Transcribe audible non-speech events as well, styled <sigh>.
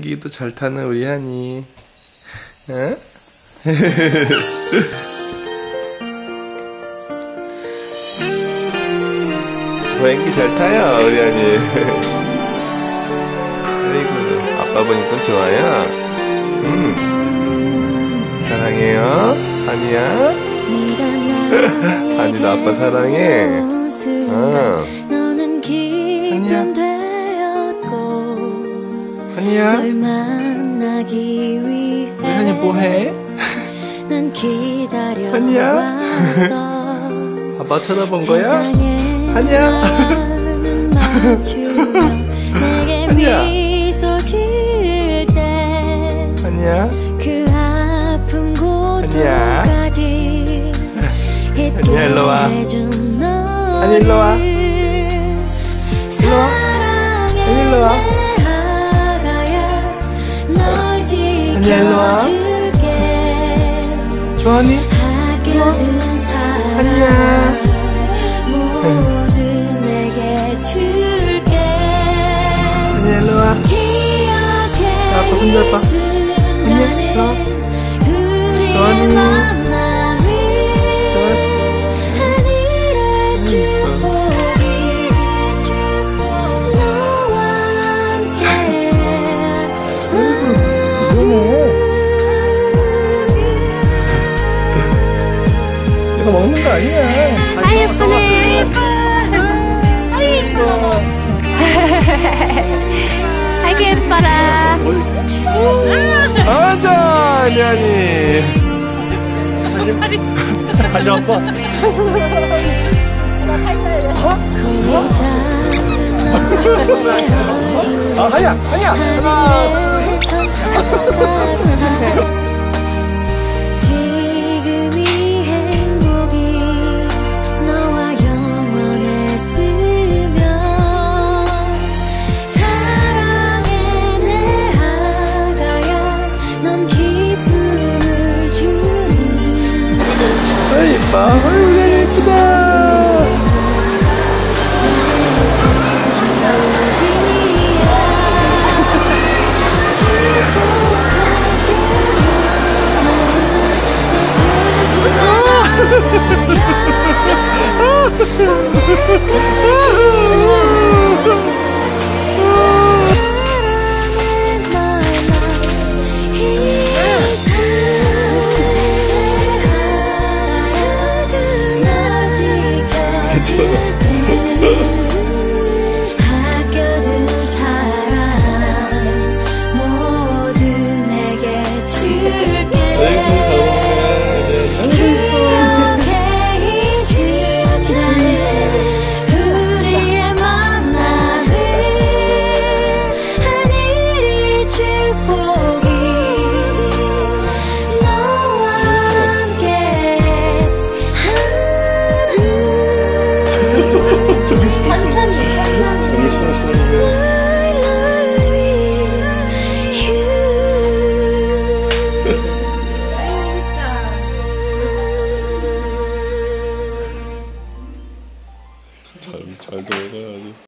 비행기도 잘 타는 우리 한이. <laughs> 응? 비행기 잘 타요, 우리 한이. 아이고, 아빠 보니까 좋아요. 음. 사랑해요, 한이야. <laughs> 한이도 아빠 사랑해. 어. 너는 기쁨 되었고 우리 한이 뭐해? 아니야. 아빠 쳐다본 거야? 아니야. <laughs> 아니야. 한이야? 그 아니야. <laughs> 아니야, 일로 와. 해준 너를 아니, 일로 와. 지켜줄게 좋아하니? 한이야, 일로 와. 아빠 일로 와. 우리의 좋아하니? 먹는 거 아니야. 아 예쁘네 아 예뻐 아이고 예뻐라 아니, 아니. 다시 한 번. 거의 잠든 너의 얼굴 아, 하야, 하야. 하나. 지 아이, 이뻐. 아이, 太困了。<laughs>